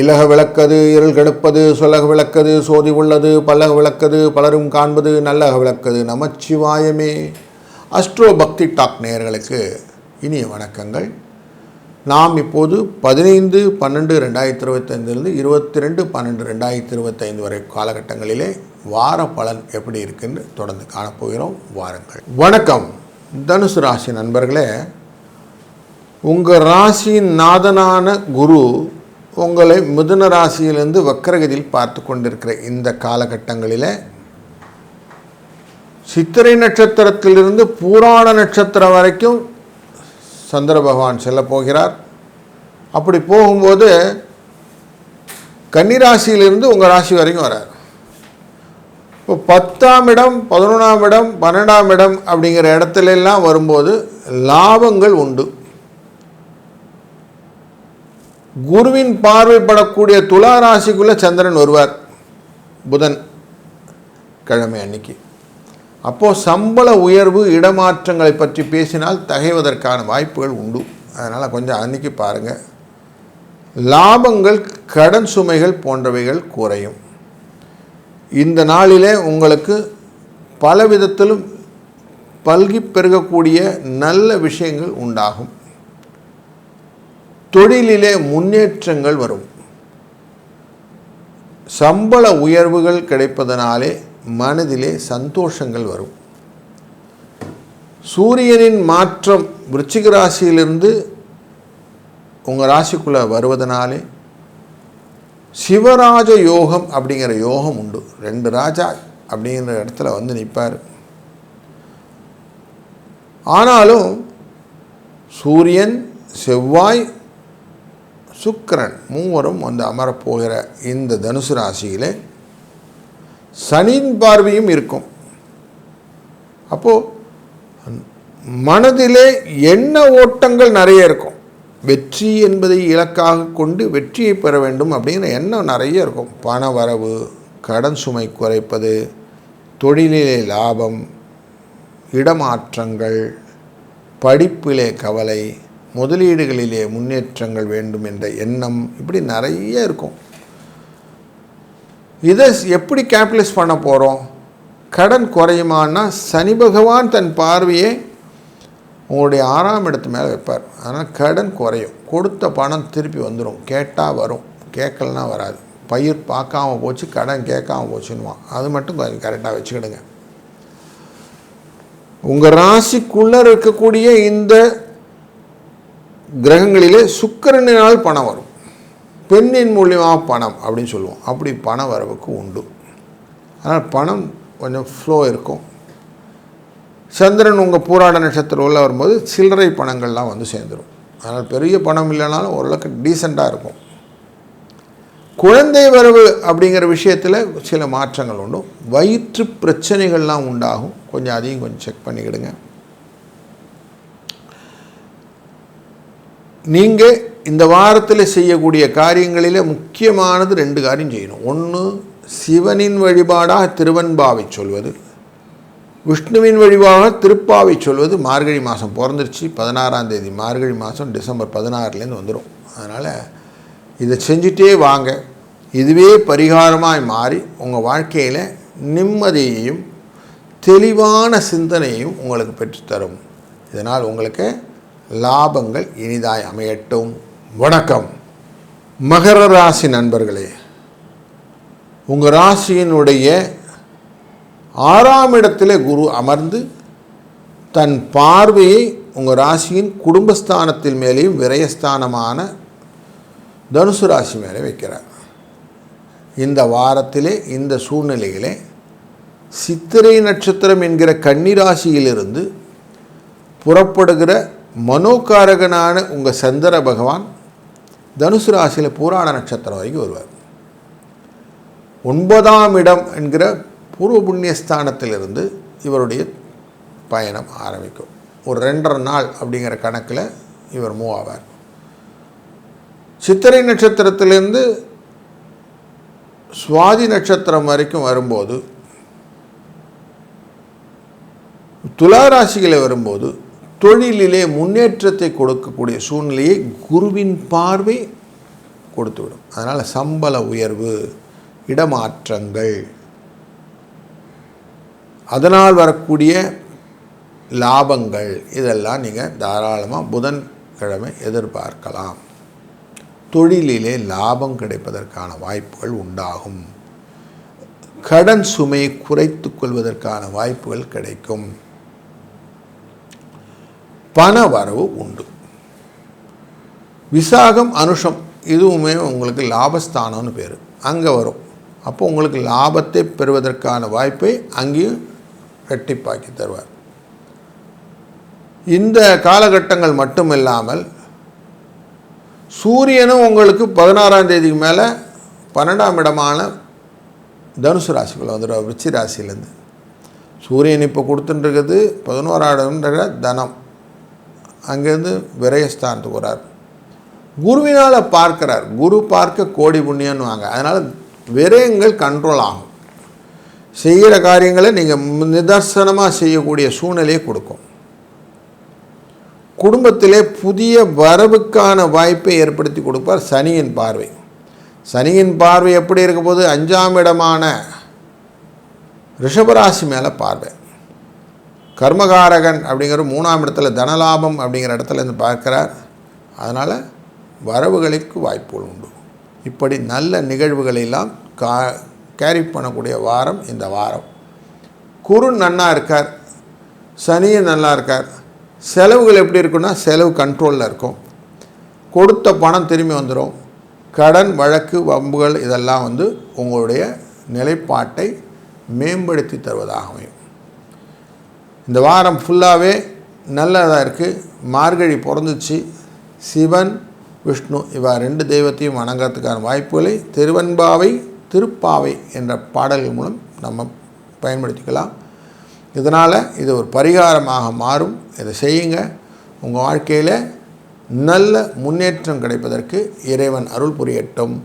இலக விளக்கது இருள் கெடுப்பது சொல்லக விளக்கது சோதி உள்ளது பலக விளக்கது பலரும் காண்பது நல்லக விளக்கது. நமச்சிவாயமே. அஸ்ட்ரோ பக்தி டாக் நேயர்களுக்கு இனிய வணக்கங்கள். நாம் இப்போது பதினைந்து பன்னெண்டு ரெண்டாயிரத்தி இருபத்தைந்திலிருந்து இருபத்தி ரெண்டு பன்னெண்டு ரெண்டாயிரத்தி இருபத்தைந்து வரை காலகட்டங்களிலே வார பலன் எப்படி இருக்குன்னு தொடர்ந்து காணப்போகிறோம். வாருங்கள். வணக்கம். தனுசு ராசி நண்பர்களே உங்கள் ராசியின் நாதனான குரு உங்களை மிதுன ராசியிலிருந்து வக்கரகதியில் பார்த்து கொண்டிருக்கிற இந்த காலகட்டங்களில் சித்திரை நட்சத்திரத்திலிருந்து பூராண நட்சத்திரம் வரைக்கும் சந்திர பகவான் செல்ல போகிறார். அப்படி போகும்போது கன்னிராசியிலிருந்து உங்கள் ராசி வரைக்கும் வரார். இப்போ பத்தாம் இடம் பதினொன்றாம் இடம் பன்னெண்டாம் இடம் அப்படிங்கிற இடத்துல எல்லாம் வரும்போது லாபங்கள் உண்டு. குருவின் பார்வைப்படக்கூடிய துலா ராசிக்குள்ளே சந்திரன் வருவார். புதன் கிழமை அன்னைக்கு. அப்போது சம்பள உயர்வு இடமாற்றங்களை பற்றி பேசினால் தகைவதற்கான வாய்ப்புகள் உண்டு. அதனால் கொஞ்சம் அன்னைக்கு பாருங்கள் லாபங்கள் கடன் சுமைகள் போன்றவைகள் குறையும். இந்த நாளிலே உங்களுக்கு பல விதத்திலும் பல்கி பெருகக்கூடிய நல்ல விஷயங்கள் உண்டாகும். தொழிலிலே முன்னேற்றங்கள் வரும். சம்பள உயர்வுகள் கிடைப்பதனாலே மனதிலே சந்தோஷங்கள் வரும். சூரியனின் மாற்றம் விருச்சிக ராசியிலிருந்து உங்கள் ராசிக்குள்ளே வருவதனாலே சிவராஜ யோகம் அப்படிங்கிற யோகம் உண்டு. ரெண்டு ராஜா அப்படிங்கிற இடத்துல வந்து நிற்பார் ஆனாலும் சூரியன் செவ்வாய் சுக்கரன் மூவரும் வந்து அமரப்போகிற இந்த தனுசு ராசியிலே சனியின் பார்வையும் இருக்கும். அப்போது மனதிலே எண்ண ஓட்டங்கள் நிறைய இருக்கும். வெற்றி என்பதை இலக்காக கொண்டு வெற்றியை பெற வேண்டும் அப்படிங்கிற எண்ணம் நிறைய இருக்கும். பண வரவு கடன் சுமை குறைப்பது தொழிலிலே லாபம் இடமாற்றங்கள் படிப்பிலே கவலை முதலீடுகளிலே முன்னேற்றங்கள் வேண்டும் என்ற எண்ணம் இப்படி நிறைய இருக்கும். இதை எப்படி கேபிட்டலைஸ் பண்ண போகிறோம் கடன் குறையுமான்னா சனி பகவான் தன் பார்வையை உங்களுடைய ஆறாம் இடத்து மேலே வைப்பார். ஆனால் கடன் குறையும். கொடுத்த பணம் திருப்பி வந்துடும் கேட்டால் வரும். கேட்கலனா வராது. பயிர் பார்க்காம போச்சு கடன் கேட்காம போச்சுன்னுவான். அது மட்டும் கொஞ்சம் கரெக்டாக வச்சுக்கிடுங்க. உங்கள் ராசிக்குள்ளே இருக்கக்கூடிய இந்த கிரகங்களிலே சுக்கரனினால் பணம் வரும். பெண்ணின் மூலியமாக பணம் அப்படின்னு சொல்லுவோம். அப்படி பண வரவுக்கு உண்டு. அதனால் பணம் கொஞ்சம் ஃப்ளோ இருக்கும். சந்திரன் உங்கள் பூராட நட்சத்திரம் உள்ள வரும்போது சில்லறை பணங்கள்லாம் வந்து சேர்ந்துடும் அதனால் பெரிய பணம் இல்லைனாலும் ஓரளவுக்கு டீசெண்டாக இருக்கும். குழந்தை வரவு அப்படிங்கிற விஷயத்தில் சில மாற்றங்கள் உண்டு. வயிற்று பிரச்சனைகள்லாம் உண்டாகும். கொஞ்சம் அதையும் கொஞ்சம் செக் பண்ணிக்கிடுங்க. நீங்கள் இந்த வாரத்தில் செய்யக்கூடிய காரியங்களில் முக்கியமானது ரெண்டு காரியம் செய்யணும். ஒன்று சிவனின் வழிபாடாக திருவன்பாவை சொல்வது. விஷ்ணுவின் வழிபாக திருப்பாவை சொல்வது. மார்கழி மாதம் பிறந்துருச்சு. பதினாறாம் தேதி மார்கழி மாதம் டிசம்பர் பதினாறுலேருந்து வந்துடும் அதனால் இதை செஞ்சுட்டே வாங்க. இதுவே பரிகாரமாய் மாறி உங்கள் வாழ்க்கையில் நிம்மதியையும் தெளிவான சிந்தனையும் உங்களுக்கு பெற்றுத்தரும். இதனால் உங்களுக்கு லாபங்கள் இனிதாய் அமையட்டும். வணக்கம். மகர ராசி நண்பர்களே உங்கள் ராசியினுடைய ஆறாம் இடத்துல குரு அமர்ந்து தன் பார்வையை உங்கள் ராசியின் குடும்பஸ்தானத்தில் மேலேயும் விரயஸ்தானமான தனுசு ராசி மேலே வைக்கிறார். இந்த வாரத்திலே இந்த சூழ்நிலையிலே சித்திரை நட்சத்திரம் என்கிற கன்னிராசியிலிருந்து புறப்படுகிற மனோகாரகனான உங்கள் சந்திர பகவான் தனுசு ராசியில் பூராண நட்சத்திரம் வரைக்கும் வருவார். ஒன்பதாம் இடம் என்கிற பூர்வ புண்ணியஸ்தானத்திலிருந்து இவருடைய பயணம் ஆரம்பிக்கும். ஒரு ரெண்டரை நாள் அப்படிங்கிற கணக்கில் இவர் மூவ் ஆவார். சித்திரை நட்சத்திரத்திலேருந்து சுவாதி நட்சத்திரம் வரைக்கும் வரும்போது துலா ராசிகளை வரும்போது தொழிலிலே முன்னேற்றத்தை கொடுக்கக்கூடிய சூழ்நிலையை குருவின் பார்வை கொடுத்துவிடும். அதனால் சம்பள உயர்வு இடமாற்றங்கள் அதனால் வரக்கூடிய லாபங்கள் இதெல்லாம் நீங்கள் தாராளமாக புதன்கிழமை எதிர்பார்க்கலாம். தொழிலிலே லாபம் கிடைப்பதற்கான வாய்ப்புகள் உண்டாகும். கடன் சுமையை குறைத்து கொள்வதற்கான வாய்ப்புகள் கிடைக்கும். பண வரவு உண்டு. விசாகம் அனுஷம் இதுவுமே உங்களுக்கு லாபஸ்தானம்னு பேர். அங்கே வரும். அப்போ உங்களுக்கு லாபத்தை பெறுவதற்கான வாய்ப்பை அங்கேயும் ரெட்டிப்பாக்கி தருவார். இந்த காலகட்டங்கள் மட்டும் இல்லாமல் சூரியனும் உங்களுக்கு பதினாறாம் தேதிக்கு மேலே பன்னெண்டாம் இடமான தனுசு ராசிக்குள்ளே வந்துடுவார் விச்சி ராசியிலேருந்து. சூரியன் இப்போ கொடுத்துட்டுருக்குது பதினோராடம்ன்ற தனம். அங்கேருந்து விரயஸ்தானத்துக்கு வரார் குருவினால் பார்க்கிறார். குரு பார்க்க கோடி புண்ணியன்னு வாங்க. அதனால் விரயங்கள் கண்ட்ரோல் ஆகும். செய்கிற காரியங்களை நீங்கள் நிதர்சனமாக செய்யக்கூடிய சூழ்நிலையை கொடுக்கும். குடும்பத்திலே புதிய வரவுக்கான வாய்ப்பை ஏற்படுத்தி கொடுப்பார் சனியின் பார்வை. சனியின் பார்வை எப்படி இருக்க போது அஞ்சாம் இடமான ரிஷபராசி மேலே பார்வை. கர்மகாரகன் அப்படிங்கிற மூணாம் இடத்துல தனலாபம் அப்படிங்கிற இடத்துல இருந்து பார்க்கிறார். அதனால் வரவுகளுக்கு வாய்ப்புகள் உண்டு. இப்படி நல்ல நிகழ்வுகளெல்லாம் கா கேரி பண்ணக்கூடிய வாரம் இந்த வாரம். குரு நன்னா இருக்கார். சனியும் நல்லா இருக்கார். செலவுகள் எப்படி இருக்குன்னா செலவு கண்ட்ரோலில் இருக்கும். கொடுத்த பணம் திரும்பி வந்துடும் கடன் வழக்கு வம்புகள் இதெல்லாம் வந்து உங்களுடைய நிலைப்பாட்டை மேம்படுத்தி தருவதாக அமையும். இந்த வாரம் ஃபுல்லாகவே நல்லதாக இருக்குது மார்கழி பிறந்துச்சு. சிவன் விஷ்ணு இவா ரெண்டு தெய்வத்தையும் வணங்கிறதுக்கான வாய்ப்புகளை திருவன்பாவை திருப்பாவை என்ற பாடல்கள் மூலம் நம்ம பயன்படுத்திக்கலாம். இதனால் இது ஒரு பரிகாரமாக மாறும். இதை செய்யுங்க. உங்கள் வாழ்க்கையில் நல்ல முன்னேற்றம் கிடைப்பதற்கு இறைவன் அருள் புரியட்டும்.